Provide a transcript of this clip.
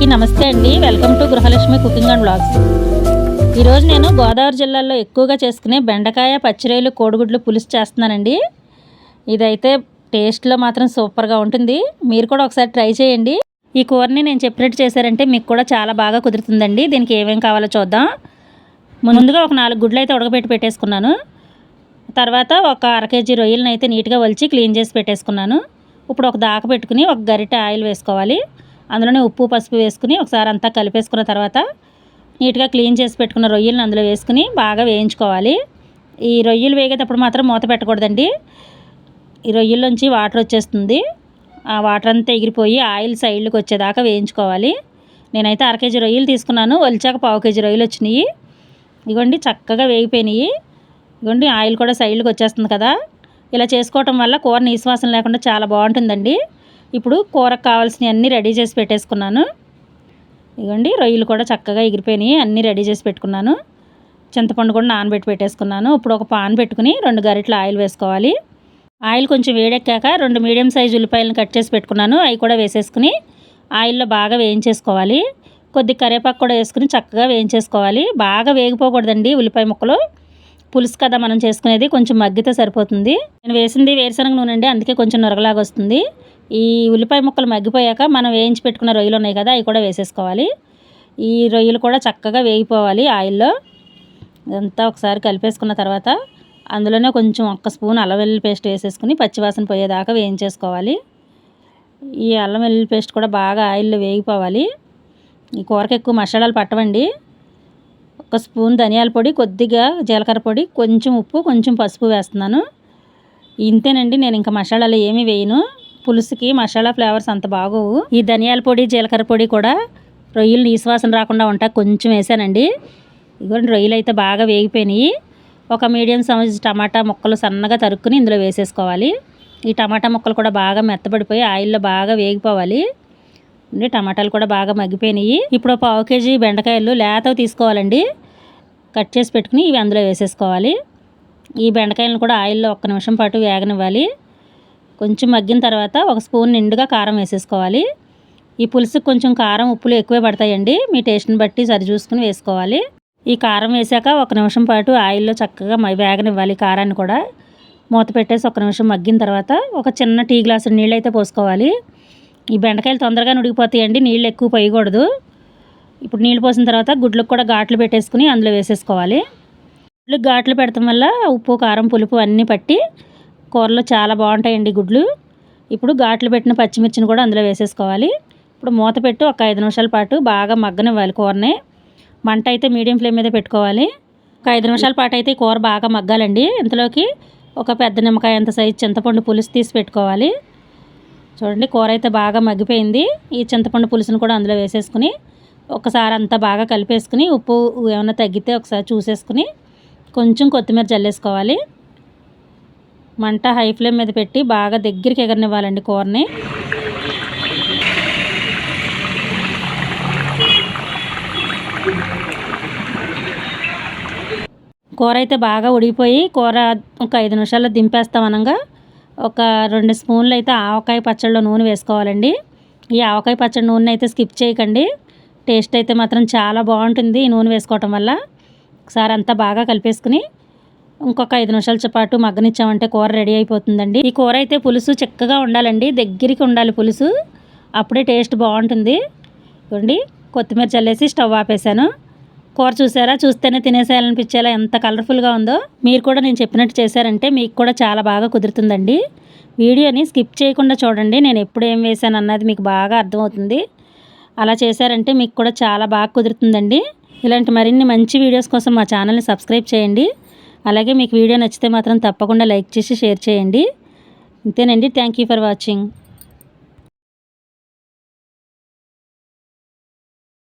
అందరికీ నమస్తే అండి. Welcome to Gruhalakshmi cooking and blogs ఈరోజు నేను గోదావరి జిల్లాలో ఎక్కువగా చేసుకునే బెండకాయ పచ్చిరొయ్యలు కోడిగుడ్లు పులుసు చేస్తున్నానండి. ఇదైతే టేస్ట్లో మాత్రం సూపర్గా ఉంటుంది. మీరు కూడా ఒకసారి ట్రై చేయండి. ఈ కూరని నేను చెప్పినట్టు చేశారంటే మీకు కూడా చాలా బాగా కుదురుతుందండి. దీనికి ఏమేమి కావాలో చూద్దాం. ముందుగా ఒక నాలుగు గుడ్లు అయితే ఉడకబెట్టి పెట్టేసుకున్నాను. తర్వాత ఒక అర కేజీ రొయ్యలను అయితే నీట్గా వలిచి క్లీన్ చేసి పెట్టేసుకున్నాను. ఇప్పుడు ఒక దాక పెట్టుకుని ఒక గరిటె ఆయిల్ వేసుకోవాలి. అందులోనే ఉప్పు పసుపు వేసుకుని ఒకసారి అంతా కలిపేసుకున్న తర్వాత నీట్గా క్లీన్ చేసి పెట్టుకున్న రొయ్యలను అందులో వేసుకుని బాగా వేయించుకోవాలి. ఈ రొయ్యలు వేగేటప్పుడు మాత్రం మూత పెట్టకూడదండి. ఈ రొయ్యల్లోంచి వాటర్ వచ్చేస్తుంది. ఆ వాటర్ అంతా ఎగిరిపోయి ఆయిల్ సైడ్కి వచ్చేదాకా వేయించుకోవాలి. నేనైతే అర కేజీ రొయ్యలు తీసుకున్నాను. ఒలిచాక పావు కేజీ రొయ్యలు వచ్చినాయి. ఇగోండి చక్కగా వేగిపోయినాయి. ఇగోండి ఆయిల్ కూడా సైడ్కి వచ్చేస్తుంది కదా. ఇలా చేసుకోవటం వల్ల కూర నీసువాసన లేకుండా చాలా బాగుంటుందండి. ఇప్పుడు కూరకు కావాల్సినవి అన్నీ రెడీ చేసి పెట్టేసుకున్నాను. ఇదిగోండి రొయ్యలు కూడా చక్కగా ఎగిరిపోయినాయి అన్నీ రెడీ చేసి పెట్టుకున్నాను. చింతపండు కూడా నానబెట్టి పెట్టేసుకున్నాను. ఇప్పుడు ఒక పాన్ పెట్టుకుని రెండు గరిటెలు ఆయిల్ వేసుకోవాలి. ఆయిల్ కొంచెం వేడెక్కాక రెండు మీడియం సైజు ఉల్లిపాయలను కట్ చేసి పెట్టుకున్నాను. అవి కూడా వేసేసుకుని ఆయిల్లో బాగా వేయించేసుకోవాలి. కొద్ది కరివేపాకు కూడా వేసుకుని చక్కగా వేయించేసుకోవాలి. బాగా వేగిపోకూడదండి ఉల్లిపాయ ముక్కలు. పులుసు కదా మనం చేసుకునేది కొంచెం మగ్గితే సరిపోతుంది. నేను వేసింది వేరుశనగ నూనె అండి అందుకే కొంచెం నొరగలాగా వస్తుంది. ఈ ఉల్లిపాయ ముక్కలు మగ్గిపోయాక మనం వేయించి పెట్టుకున్న రొయ్యలు ఉన్నాయి కదా అవి కూడా వేసేసుకోవాలి. ఈ రొయ్యలు కూడా చక్కగా వేగిపోవాలి ఆయిల్లో. ఇదంతా ఒకసారి కలిపేసుకున్న తర్వాత అందులోనే కొంచెం ఒక్క స్పూన్ అల్లం వెల్లుల్లి పేస్ట్ వేసేసుకుని పచ్చివాసన పోయేదాకా వేయించేసుకోవాలి. ఈ అల్లం వెల్లుల్లి పేస్ట్ కూడా బాగా ఆయిల్లో వేగిపోవాలి. ఈ కూరకి ఎక్కువ మసాలాలు పట్టవండి. ఒక స్పూన్ ధనియాల పొడి కొద్దిగా జీలకర్ర పొడి కొంచెం ఉప్పు కొంచెం పసుపు వేస్తున్నాను. ఇంతేనండి నేను ఇంకా మసాలాలు ఏమీ వేయను. పులుసుకి మసాలా ఫ్లేవర్స్ అంత బాగోవు. ఈ ధనియాల పొడి జీలకర్ర పొడి కూడా రొయ్యలు నీసువాసన రాకుండా ఉంటా కొంచెం వేసానండి. ఇదిగోండి రొయ్యలు అయితే బాగా వేగిపోయినాయి. ఒక మీడియం సైజ్ టమాటా ముక్కలు సన్నగా తరుక్కుని ఇందులో వేసేసుకోవాలి. ఈ టమాటా ముక్కలు కూడా బాగా మెత్తబడిపోయి ఆయిల్లో బాగా వేగిపోవాలి. టమాటాలు కూడా బాగా మగ్గిపోయినాయి. ఇప్పుడు పావు కేజీ బెండకాయలు లేతవి తీసుకోవాలండి. కట్ చేసి పెట్టుకుని ఇవి అందులో వేసేసుకోవాలి. ఈ బెండకాయలను కూడా ఆయిల్లో ఒక్క నిమిషం పాటు వేగనివ్వాలి. కొంచెం మగ్గిన తర్వాత ఒక స్పూన్ నిండుగా కారం వేసేసుకోవాలి. ఈ పులుసుకు కొంచెం కారం ఉప్పులు ఎక్కువే పడతాయండి. మీ టేస్ట్ని బట్టి సరి చూసుకుని వేసుకోవాలి. ఈ కారం వేసాక ఒక నిమిషం పాటు ఆయిల్లో చక్కగా వేగనివ్వాలి కారాన్ని కూడా. మూత పెట్టేసి ఒక నిమిషం మగ్గిన తర్వాత ఒక చిన్న టీ గ్లాసు నీళ్ళు అయితే పోసుకోవాలి. ఈ బెండకాయలు తొందరగా నుడిగిపోతాయండి. నీళ్ళు ఎక్కువ పోయకూడదు. ఇప్పుడు నీళ్ళు పోసిన తర్వాత గుడ్లకు కూడా ఘాట్లు పెట్టేసుకుని అందులో వేసేసుకోవాలి. గుడ్లకు ఘాట్లు పెడతాం వల్ల ఉప్పు కారం పులుపు అన్నీ పట్టి కూరలో చాలా బాగుంటాయండి గుడ్లు. ఇప్పుడు ఘాట్లు పెట్టిన పచ్చిమిర్చిని కూడా అందులో వేసేసుకోవాలి. ఇప్పుడు మూత పెట్టి ఒక ఐదు నిమిషాల పాటు బాగా మగ్గనివ్వాలి కూరని. మంట అయితే మీడియం ఫ్లేమ్ మీద పెట్టుకోవాలి. ఒక ఐదు నిమిషాల పాటు అయితే కూర బాగా మగ్గాలండి. ఇంతలోకి ఒక పెద్ద నిమ్మకాయ అంత సైజు చింతపండు పులుసు తీసి పెట్టుకోవాలి. చూడండి కూర అయితే బాగా మగ్గిపోయింది. ఈ చింతపండు పులుసును కూడా అందులో వేసేసుకుని ఒకసారి అంతా బాగా కలిపేసుకుని ఉప్పు ఏమైనా తగ్గితే ఒకసారి చూసేసుకుని కొంచెం కొత్తిమీర చల్లేసుకోవాలి మంట హై ఫ్లేమ్ మీద పెట్టి బాగా దగ్గరికి ఎగరనివ్వాలండి కూరని. కూర అయితే బాగా ఉడిగిపోయి కూర ఒక ఐదు నిమిషాల్లో దింపేస్తాం అనగా. ఒక రెండు స్పూన్లు అయితే ఆవకాయ పచ్చడిలో నూనె వేసుకోవాలండి. ఈ ఆవకాయ పచ్చడి నూనె అయితే స్కిప్ చేయకండి. టేస్ట్ అయితే మాత్రం చాలా బాగుంటుంది ఈ నూనె వేసుకోవటం వల్ల. ఒకసారి అంతా బాగా కలిపేసుకుని ఇంకొక ఐదు నిమిషాల పాటు మగ్గనిచ్చామంటే కూర రెడీ అయిపోతుందండి. ఈ కూర అయితే పులుసు చక్కగా ఉండాలండి. దగ్గరికి ఉండాలి పులుసు. అప్పుడే టేస్ట్ బాగుంటుంది. చూడండి కొత్తిమీర చల్లేసి స్టవ్ ఆపేసాను కూర చూసారా? చూస్తేనే తినేసేయాలనిపించేలా ఎంత కలర్ఫుల్గా ఉందో. మీరు కూడా నేను చెప్పినట్టు చేశారంటే మీకు కూడా చాలా బాగా కుదురుతుందండి. వీడియోని స్కిప్ చేయకుండా చూడండి. నేను ఎప్పుడు ఏం వేసాను అన్నది మీకు బాగా అర్థమవుతుంది. అలా చేశారంటే మీకు కూడా చాలా బాగా కుదురుతుందండి. ఇలాంటి మరిన్ని మంచి వీడియోస్ కోసం మా ఛానల్ని సబ్స్క్రైబ్ చేయండి. అలాగే మీకు వీడియో నచ్చితే మాత్రం తప్పకుండా లైక్ చేసి షేర్ చేయండి. అంతేనండి థ్యాంక్ యూ ఫర్ వాచింగ్.